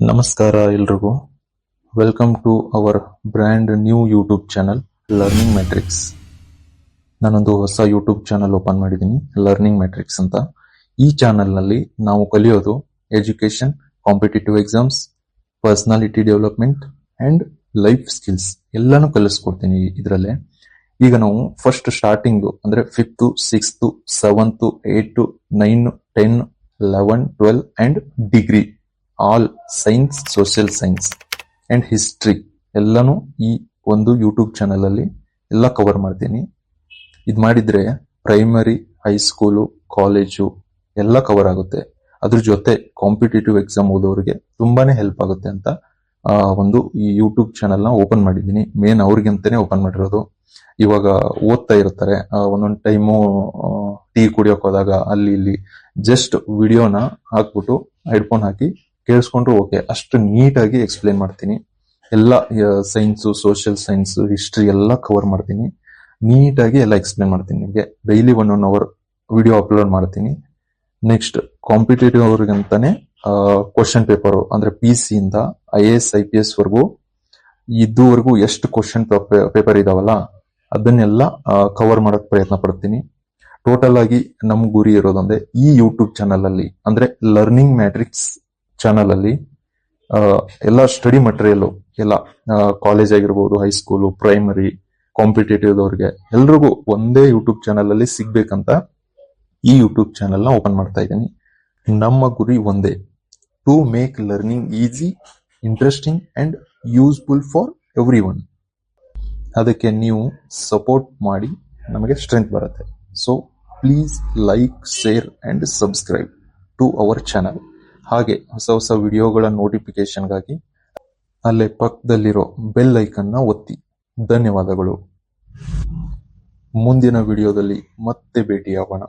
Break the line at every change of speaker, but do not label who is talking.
ನಮಸ್ಕಾರ ಎಲ್ರಿಗೂ. Welcome to our brand new YouTube channel learning matrix ನಾನೊಂದು ಹೊಸ ಯೂಟ್ಯೂಬ್ ಚಾನಲ್ ಓಪನ್ ಮಾಡಿದ್ದೀನಿ ಲರ್ನಿಂಗ್ ಮ್ಯಾಟ್ರಿಕ್ಸ್ ಅಂತ. ಈ ಚಾನಲ್ನಲ್ಲಿ ನಾವು ಕಲಿಯೋದು education competitive exams personality development and life skills ಎಲ್ಲಾನು ಕಲಿಸ್ಕೊಡ್ತೀನಿ ಇದರಲ್ಲೇ. ಈಗ ನಾವು ಫಸ್ಟ್ ಸ್ಟಾರ್ಟಿಂಗ್ ಅಂದ್ರೆ fifth sixth seventh eight nine ten eleven twelve and degree all science social science and history ಎಲ್ಲನೂ ಈ ಒಂದು ಯೂಟ್ಯೂಬ್ ಚಾನಲಲ್ಲಿ ಎಲ್ಲ ಕವರ್ ಮಾಡ್ತೀನಿ. ಇದು ಮಾಡಿದ್ರೆ ಪ್ರೈಮರಿ ಹೈಸ್ಕೂಲು ಕಾಲೇಜು ಎಲ್ಲ ಕವರ್ ಆಗುತ್ತೆ. ಅದ್ರ ಜೊತೆ ಕಾಂಪಿಟೇಟಿವ್ ಎಕ್ಸಾಮ್ ಓದೋರಿಗೆ ತುಂಬಾನೇ ಹೆಲ್ಪ್ ಆಗುತ್ತೆ ಅಂತ ಒಂದು ಈ ಯೂಟ್ಯೂಬ್ ಚಾನೆಲ್ನ ಓಪನ್ ಮಾಡಿದ್ದೀನಿ. ಮೇನ್ ಅವ್ರಿಗೆ ಅಂತಾನೆ ಓಪನ್ ಮಾಡಿರೋದು. ಇವಾಗ ಓದ್ತಾ ಇರ್ತಾರೆ. ಒಂದೊಂದ್ ಟೈಮು ಟೀ ಕುಡಿಯೋಕೆ ಹೋದಾಗ ಅಲ್ಲಿ ಇಲ್ಲಿ ಜಸ್ಟ್ ವಿಡಿಯೋನ ಹಾಕ್ಬಿಟ್ಟು ಹೆಡ್ಫೋನ್ ಹಾಕಿ ಕೇಳಿಸ್ಕೊಂಡ್ರು, ಓಕೆ, ಅಷ್ಟು ನೀಟಾಗಿ ಎಕ್ಸ್ಪ್ಲೇನ್ ಮಾಡ್ತೀನಿ. ಎಲ್ಲ ಸೈನ್ಸ್ ಸೋಷಿಯಲ್ ಸೈನ್ಸ್ ಹಿಸ್ಟ್ರಿ ಎಲ್ಲ ಕವರ್ ಮಾಡ್ತೀನಿ. ನೀಟಾಗಿ ಎಲ್ಲ ಎಕ್ಸ್ಪ್ಲೇನ್ ಮಾಡ್ತೀನಿ ನಿಮಗೆ. Daily one one hour video upload ಮಾಡ್ತೀನಿ. ನೆಕ್ಸ್ಟ್ ಕಾಂಪಿಟೇಟಿವ್ ಅವ್ರಿಗಂತಾನೆ ಕ್ವಶನ್ ಪೇಪರ್ ಅಂದ್ರೆ ಪಿ ಸಿ ಇಂದ I A S I P S ವರ್ಗು, ಇದುವರೆಗೂ ಎಷ್ಟು ಕ್ವಶನ್ ಪೇಪರ್ ಇದಾವಲ್ಲ, ಅದನ್ನೆಲ್ಲ ಕವರ್ ಮಾಡೋಕೆ ಪ್ರಯತ್ನ ಪಡ್ತೀನಿ. ಟೋಟಲ್ ಆಗಿ ನಮ್ಮ ಗುರಿ ಇರೋದಂದ್ರೆ ಈ ಯೂಟ್ಯೂಬ್ ಚಾನಲ್ ಅಲ್ಲಿ, ಅಂದ್ರೆ ಲರ್ನಿಂಗ್ ಮ್ಯಾಟ್ರಿಕ್ಸ್ ಚಾನಲ್ ಅಲ್ಲಿ ಆ, ಎಲ್ಲ ಸ್ಟಡಿ ಮಟೀರಿಯಲ್ ಎಲ್ಲ ಕಾಲೇಜ್ ಆಗಿರ್ಬೋದು ಹೈಸ್ಕೂಲು ಪ್ರೈಮರಿ ಕಾಂಪಿಟೇಟಿವ್ ಅವ್ರಿಗೆ ಎಲ್ರಿಗೂ ಒಂದೇ ಯೂಟ್ಯೂಬ್ ಚಾನಲಲ್ಲಿ ಸಿಗ್ಬೇಕಂತ ಈ ಯೂಟ್ಯೂಬ್ ಚಾನಲ್ನ ಓಪನ್ ಮಾಡ್ತಾ ಇದ್ದೀನಿ. ನಮ್ಮ ಗುರಿ ಒಂದೇ to make learning easy interesting and useful for every one ಅದಕ್ಕೆ ನೀವು ಸಪೋರ್ಟ್ ಮಾಡಿ ನಮಗೆ ಸ್ಟ್ರೆಂತ್ ಬರುತ್ತೆ. So please like share and subscribe to our channel ಹಾಗೆ ಹೊಸ ಹೊಸ ವಿಡಿಯೋಗಳ ನೋಟಿಫಿಕೇಶನ್ಗಾಗಿ ಅಲ್ಲೇ ಪಕ್ಕದಲ್ಲಿರೋ ಬೆಲ್ ಐಕನ್ನ ಒತ್ತಿ. ಧನ್ಯವಾದಗಳು. ಮುಂದಿನ ವಿಡಿಯೋದಲ್ಲಿ ಮತ್ತೆ ಭೇಟಿಯಾಗೋಣ.